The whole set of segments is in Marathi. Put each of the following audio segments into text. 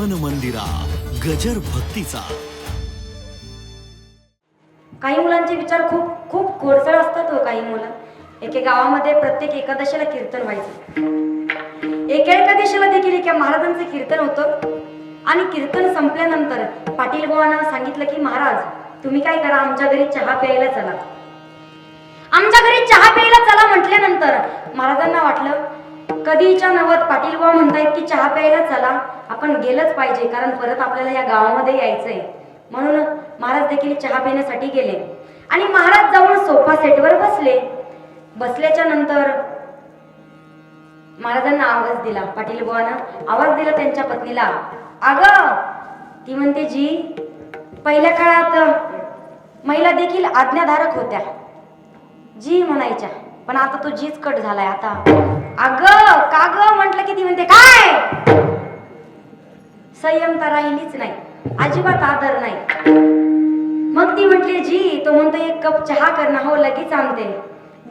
मन मंदिरा गजर भक्तीचा. काही मुलांचे विचार खूप खूप खोडसळ असतात हो काही मुलं. एके गावामध्ये प्रत्येक एकादशीला कीर्तन व्हायचं. एका एकादशीला देखील एका महाराजांचं कीर्तन होतं. आणि कीर्तन संपल्यानंतर पाटील बुवानं सांगितलं की महाराज तुम्ही काय करा आमच्या घरी चहा प्यायला चला. आमच्या घरी चहा प्यायला चला म्हटल्यानंतर महाराजांना वाटलं कधीच्या नवत पाटील बुवा म्हणतायत की चहा प्यायला चला. आपण गेलंच पाहिजे कारण परत आपल्याला या गावामध्ये यायचंय. म्हणून महाराज देखील चहा पिण्यासाठी गेले. आणि महाराज जाऊन सोफा सेटवर बसले. बसल्याच्या नंतर महाराजांना आवाज दिला. पाटील बुवानं आवाज दिला त्यांच्या पत्नीला. अग ती म्हणते जी पहिल्या काळात महिला देखील आज्ञाधारक होत्या. जी म्हणायच्या. पण आता तो जीच कट झालाय आता. अग का ग म्हंटल की ती म्हणते काय? संयमता राहिलीच नाही. अजिबात आदर नाही. मग ती म्हटली जी तो म्हणतो एक कप चहा करणं हो लगेच आणते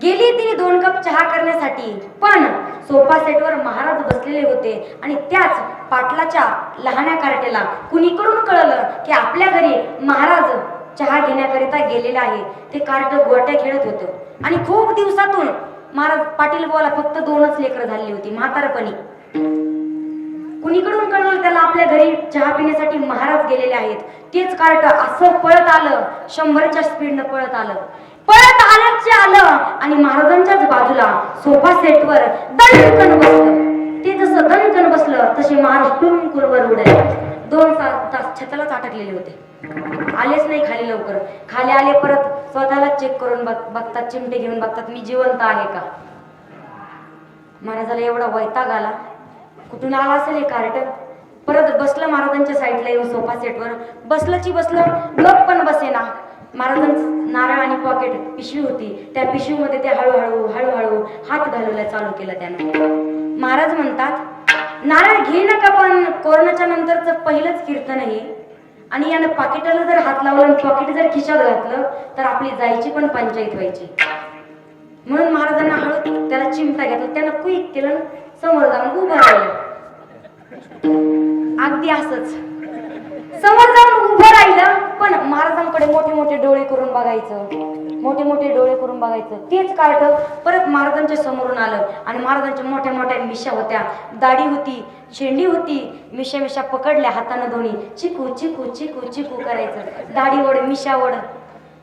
गेली तिने दोन कप चहा करण्यासाठी पण सोफा सेटवर महाराज बसलेले होते आणि त्याच पाटलाच्या लहान्या कार्टेला कुणीकडून कळलं की आपल्या घरी महाराज चहा घेण्याकरिता गेलेलं आहे. ते कार्ट गोट्या खेळत होतं. आणि खूप दिवसातून महाराज पाटील बोला फक्त दोनच लेकरं झाली होती म्हातारपणी. कुणीकडून कळवलं त्याला आपल्या घरी चहा पिण्यासाठी महाराज गेलेले आहेत? तेच कार्ट असं पळत आलं शंभरच्या स्पीडनं पळत आलं. पळत आल्याचे आलं आणि महाराजांच्याच बाजूला सोफा सेटवर दणकण बसलं. ते जसं दणकण बसलं तसे महाराज टुमकुर उडले. दोन तास छतालाच अटकलेले होते. आलेच नाही खाली लवकर. खाली आले परत स्वतःला चेक करून बघ बघतात चिमटे घेऊन बघतात मी जिवंत आहे का? महाराजाला एवढा वैताग आला. कुठून आला असेल हे कार्टन परत बसलं महाराजांच्या साईडला येऊन सोफा सेटवर बसलंची बसलं गप पण बसेना. महाराजांचं नारळ आणि पॉकेट पिशवी होती. त्या पिशवीमध्ये ते हळूहळू हळूहळू हात घालवला चालू केलं त्यानं. महाराज म्हणतात नारळ घे नका पण कोरोनाच्या नंतरचं पहिलंच कीर्तन आहे आणि यानं पाकिटाला जर हात लावला आणि पॉकेट जर खिशात घातलं तर आपली जायची पण पंचायत व्हायची. म्हणून महाराजांना हळू त्याला चिमटा घेतला. त्यानं क्विक केलं समोर जाऊन उभं राहिलं. अगदी असंच. समोर जाऊन उभं राहिलं. पण महाराजांकडे मोठे मोठे डोळे करून बघायचं. मोठे मोठे डोळे करून बघायचं. तेच कार्ट परत महाराजांच्या समोरून आलं आणि महाराजांच्या मोठ्या मोठ्या मिशा होत्या. दाढी होती शेंडी होती मिशा मिशा पकडल्या हातानं दोन्ही चिकू चिकू चिकू चिकू करायचं. दाढी ओढ मिशा ओढ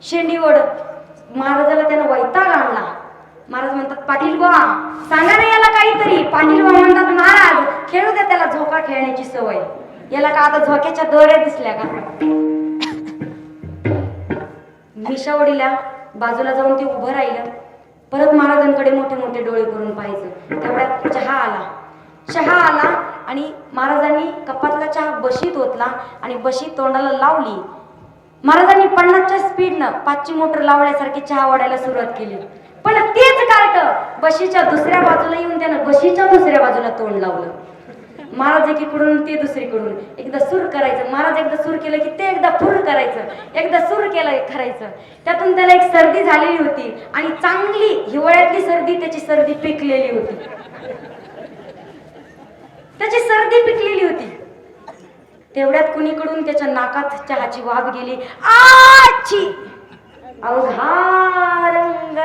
शेंडी ओढ. महाराजाला त्यानं वैताग आणला. महाराज म्हणतात पाटील बा सांगा ना याला काहीतरी. पाटील बा म्हणतात महाराज खेळू द्या त्याला झोका खेळण्याची सवय. याला का आता झोक्याच्या दोऱ्या दिसल्या का? मिशावडीला बाजूला जाऊन ते उभं राहिलं. परत महाराजांकडे मोठे मोठे डोळे करून पाहायचं. तेवढ्यात चहा आला. चहा आला आणि महाराजांनी कपातला चहा बशीत ओतला आणि बशीत तोंडाला लावली. महाराजांनी पन्नासच्या स्पीडनं पाचची मोटर लावण्यासारखी चहा वाढायला सुरुवात केली. पण तेच कार्ट बशीच्या दुसऱ्या बाजूला येऊन त्यानं बशीच्या दुसऱ्या बाजूला तोंड लावलं. महाराज एकीकडून ते दुसरीकडून एकदा सूर करायचं. महाराज एकदा सूर केलं की ते एकदा फुर करायचं. एकदा सूर केलं करायचं. त्यातून त्याला एक सर्दी झालेली होती आणि चांगली हिवाळ्यातली सर्दी त्याची सर्दी पिकलेली होती. त्याची सर्दी पिकलेली होती. तेवढ्यात कुणीकडून त्याच्या नाकात चहाची वाफ गेली. आची अवघा रंग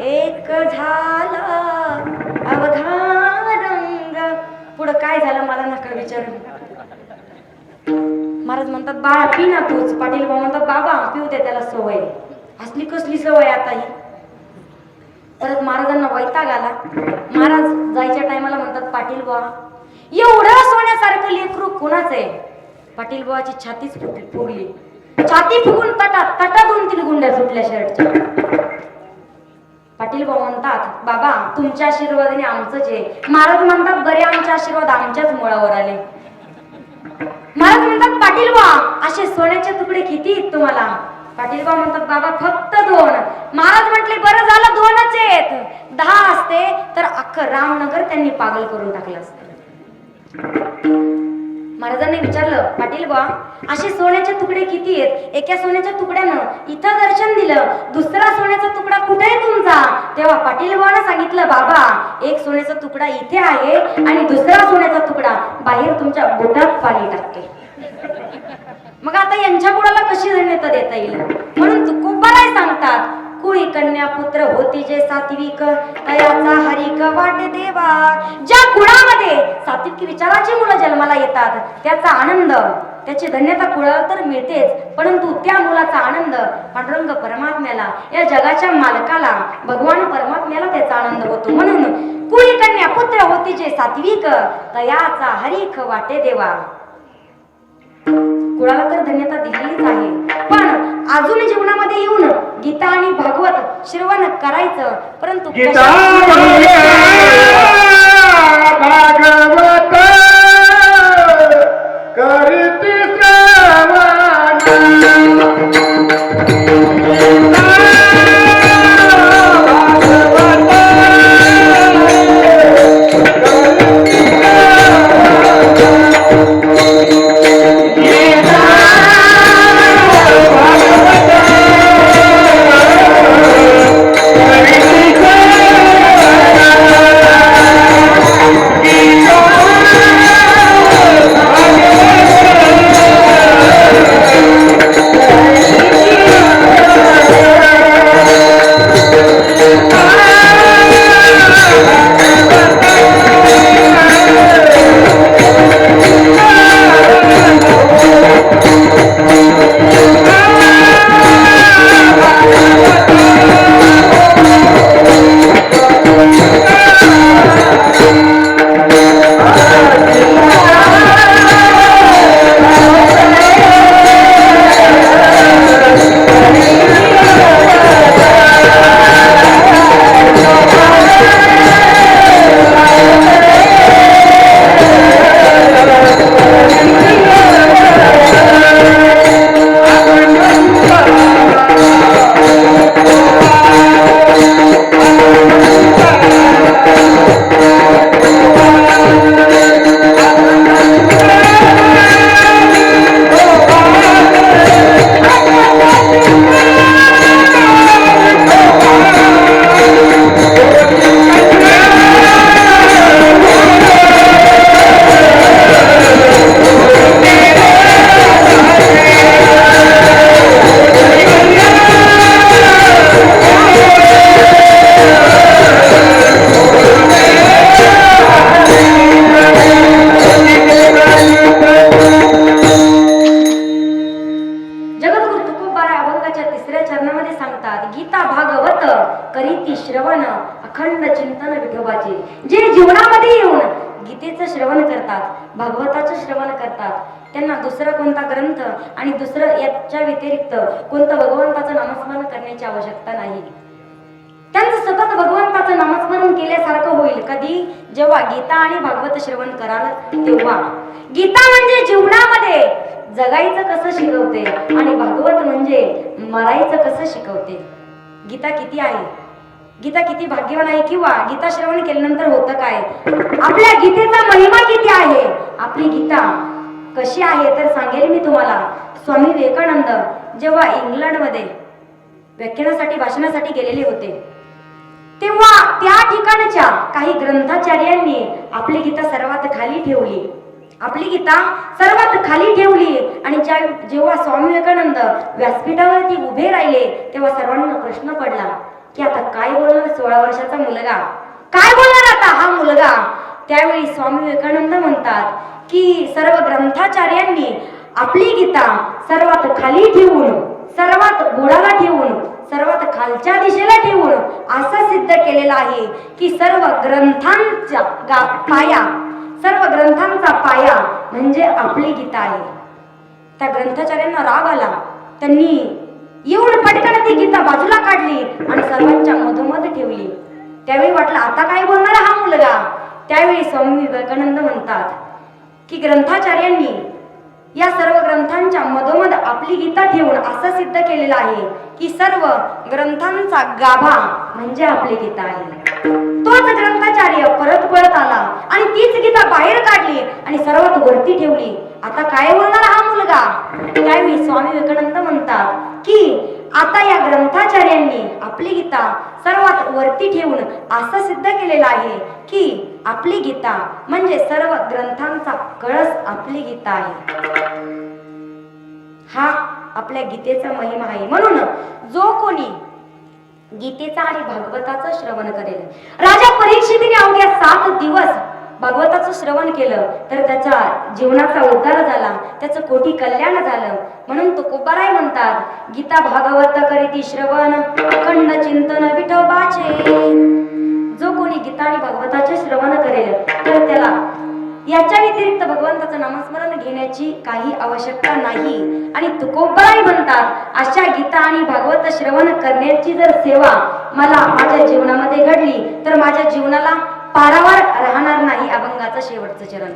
एक झाला. अवघा काय झालं मला नका विचारू. महाराज म्हणतात बाळा पी ना तूच. पाटील भाऊ म्हणतात बाबा पिऊ दे त्याला सवय. असली कसली सवय आता ही? परत महाराजांना वैताग आला. महाराज जायच्या टायमाला म्हणतात पाटील बुवा एवढं सोन्यासारखं लेकरू कोणाच आहे? पाटील बुवाची छातीच फुटली फुगली छाती फुगून तटात तटा दोन तीन गुंड्या फुटल्या शर्टच्या. पाटील भाऊ म्हणतात बाबा तुमच्या आशीर्वादाने आमचं आहे महाराज म्हणतात बरे आमचे आशीर्वाद आमच्याच मुळावर आले. महाराज म्हणतात पाटील बा असे सोन्याचे तुकडे किती आहेत तुम्हाला? पाटील बा म्हणतात बाबा फक्त दोन. महाराज म्हटले बरं झालं दोनच आहेत. दहा असते तर अख्खं रामनगर त्यांनी पागल करून टाकलं असतं. महाराजांनी विचारलं पाटील बा असे सोन्याचे तुकडे किती आहेत? एका सोन्याच्या तुकड्यानं इथं दर्शन दिलं दुसरा सोन्याचा तुकडा कुठे आहे तुमचा? तेव्हा पाटील बाबांना सांगितलं बाबा एक सोन्याचा तुकडा इथे आहे आणि दुसरा सोन्याचा तुकडा बाहेर तुमच्या बोटात पाणी टाकते. मग आता यांच्या कुणाला कशी धन्यता देता येईल? म्हणून तुकोबाराय सांगतात. कुळी कन्या पुत्र होती जे सात्विक तयाचा हरिक वाटे देवा ज्या कुळामध्ये सात्विक विचाराची मुलं जन्माला येतात त्याचा आनंद त्याची धन्यता कुळाला तर मिळतेच परंतु त्या मुलाचा आनंद पांडुरंग परमात्म्याला या जगाच्या मालकाला भगवान परमात्म्याला त्याचा आनंद होतो. म्हणून कुळी कन्या पुत्र होती जे सात्विक तयाचा हरिक वाटे देवा कुणाला तर धन्यता दिलेलीच आहे. पण अजून जीवनामध्ये येऊन गीता आणि भागवत श्रवण करायचं परंतु कधी जेव्हा गीता आणि भागवत श्रवण कराल तेव्हा. गीता म्हणजे जीवनामध्ये जगायचं कसं शिकवते आणि भागवत म्हणजे मरायचं कसं शिकवते? गीता किती आहे? गीता किती भाग्यवान आहे किंवा गीता श्रवण केल्यानंतर होतं काय? आपल्या गीतेचा महिमा किती आहे? आपली गीता कशी आहे तर सांगेल मी तुम्हाला. स्वामी विवेकानंद जेव्हा इंग्लंडमध्ये व्याख्यानासाठी भाषणासाठी गेलेले होते तेव्हा त्या ठिकाणच्या काही ग्रंथाचार्यांनी आपली गीता सर्वात खाली ठेवली. आपली गीता सर्वात खाली ठेवली आणि ज्या जेव्हा स्वामी विवेकानंद व्यासपीठावरती उभे राहिले तेव्हा सर्वांना प्रश्न पडला की आता काय बोलणार सोळा वर्षाचा मुलगा? काय बोलणार आता हा मुलगा? त्यावेळी स्वामी विवेकानंद म्हणतात की सर्व ग्रंथाचार्यांनी आपली गीता सर्वात खाली ठेवून सर्वात गोडाला ठेवून सर्वात खालच्या दिशेला ठेवून असं सिद्ध केलेलं आहे की सर्व ग्रंथांचा गा- पाया सर्व ग्रंथांचा पाया म्हणजे आपली गीता आहे. त्या ग्रंथाचार्यांना राग आला. त्यांनी येऊन पटकन ती गीता बाजूला काढली आणि सर्वांच्या मधोमध ठेवली. त्यावेळी वाटलं आता काय बोलणार हा मुलगा? त्यावेळी स्वामी विवेकानंद म्हणतात की ग्रंथाचार्यांनी या सर्व ग्रंथांच्या मधोमध आपली गीता ठेवून असं सिद्ध केलेलं आहे की सर्व ग्रंथांचा गाभा म्हणजे आपली गीता आहे. तोच ग्रंथाचार्य परत परत आला आणि तीच गीता बाहेर काढली आणि सर्वात वरती ठेवली. आता काय बोलणार हा मुलगा? त्यावेळी स्वामी विवेकानंद म्हणतात की आता या ग्रंथाचार्यांनी आपली गीता सर्वात वरती ठेवून असं सिद्ध केलेलं आहे की आपली गीता म्हणजे सर्व ग्रंथांचा कळस आपली गीता आहे. हा आपल्या गीतेचा महिमा आहे. म्हणून जो कोणी गीतेचा आणि भागवताचं श्रवण करेल राजा परीक्षितीने अवघ्या सात दिवस भागवताचं श्रवण केलं तर त्याच्या जीवनाचा उद्धार झाला त्याचं कोटी कल्याण झालं. म्हणून तुकोबाराय म्हणतात गीता भागवत करीती श्रवण अखंड चिंतन विठोबाचे. जो कोणी गीता आणि भागवताचे श्रवण करेल तर त्याला याच्या व्यतिरिक्त भगवंताचं नामस्मरण घेण्याची काही आवश्यकता नाही. आणि तुकोबाराय म्हणतात अशा गीता आणि भागवत श्रवण करण्याची जर सेवा मला माझ्या जीवनामध्ये घडली तर माझ्या जीवनाला पारावार राहणार नाही. शेवटचं चरण.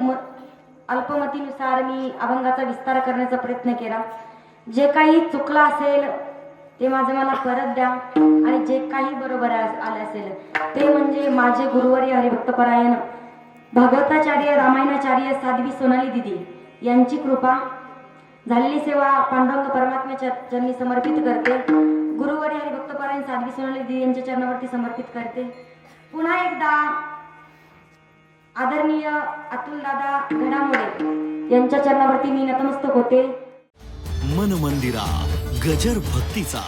म- अल्पमतीनुसार मी अभंगाचा विस्तार करण्याचा प्रयत्न केला. जे काही चुकलं असेल ते माझं मला परत द्या. आणि जे काही बरोबर आले असेल ते म्हणजे माझे गुरुवारी हरिभक्तपरायण भागवताचार्य रामायणाचार्य साध्वी सोनाली दिदी यांची कृपा. झालेली सेवा पांडुरंग परमात्म्याच्या चरणी समर्पित करते. गुरुवारी हरिभक्तपरायण साध्वी सोनाली दिदी यांच्या चरणावरती समर्पित करते. पुन्हा एकदा आदरणीय अतुलदादा घडामोडे यांच्या चरणावरती मी नतमस्तक होते. मन मंदिरा गजर भक्तीचा.